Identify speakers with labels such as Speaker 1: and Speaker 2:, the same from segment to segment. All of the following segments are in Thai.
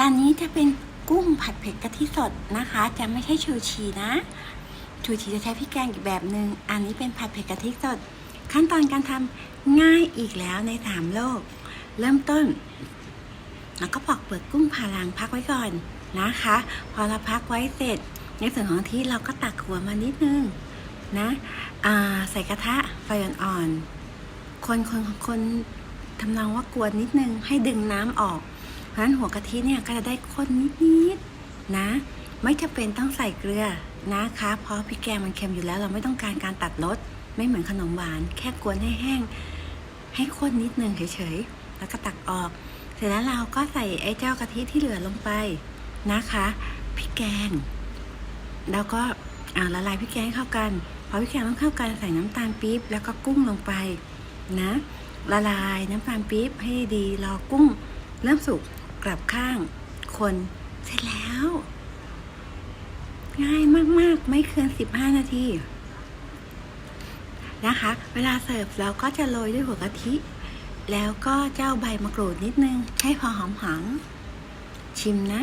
Speaker 1: จานนี้จะเป็นกุ้งผัดเผ็ดกะทิสดนะคะ จะไม่ใช่ชูชีนะชูชีจะใช้พริกแกงอีกแบบหนึง่งอันนี้เป็นผัดเผ็ดกะทิสด ขั้นตอนการทำง่ายอีกแล้วในสามโลก เริ่มต้น แล้วก็ปอกเปลือกกุ้งผ่าลังพักไว้ก่อนนะคะ พอเราพักไว้เสร็จ ในส่วนของที่เราก็ตักหัวมานิดนึงนะใส่กระทะไฟอ่อนๆคนคนคนทำนองว่ากวนนิดนึงให้ดึงน้ำออก ราะฉะนั้นหัวกะทิเนี่ยก็จะได้ข้นนิดๆนะ ไม่จำเป็นต้องใส่เกลือนะคะ เพราะพริกแกงมันเค็มอยู่แล้ว เราไม่ต้องการการตัดรสไม่เหมือนขนมหวาน แค่กวนให้แห้ง ให้ข้นนิดนึงเฉยๆแล้วก็ตักออก เสร็จแล้วเราก็ใส่ไอ้เจ้ากะทิที่เหลือลงไปนะคะพริกแกง แล้วก็ละลายพริกแกงให้เข้ากันพอพริกแกงต้องเข้ากันใส่น้ำตาลปี๊บแล้วก็กุ้งลงไปนะละลายน้ำตาลปี๊บให้ดีรอกุ้งเริ่มสุก กลับข้าง คน เสร็จแล้ว ง่ายมาก ๆ ไม่เกินสิบห้านาที นะคะ เวลาเสิร์ฟเราก็จะโรยด้วยหัวกะทิ แล้วก็เจ้าใบมะกรูดนิดนึง ให้พอหอมหอมๆชิมนะ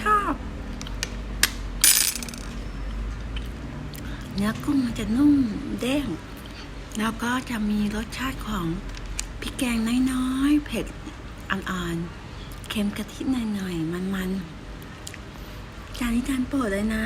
Speaker 1: ชอบ เนื้อกุ้งมันจะนุ่มเด้ง แล้วก็จะมีรสชาติของพริกแกงน้อยๆ เผ็ดอ่อนๆ เค็มกะทิหน่อยๆ มันๆ จานนี้จานโปรดเลยนะ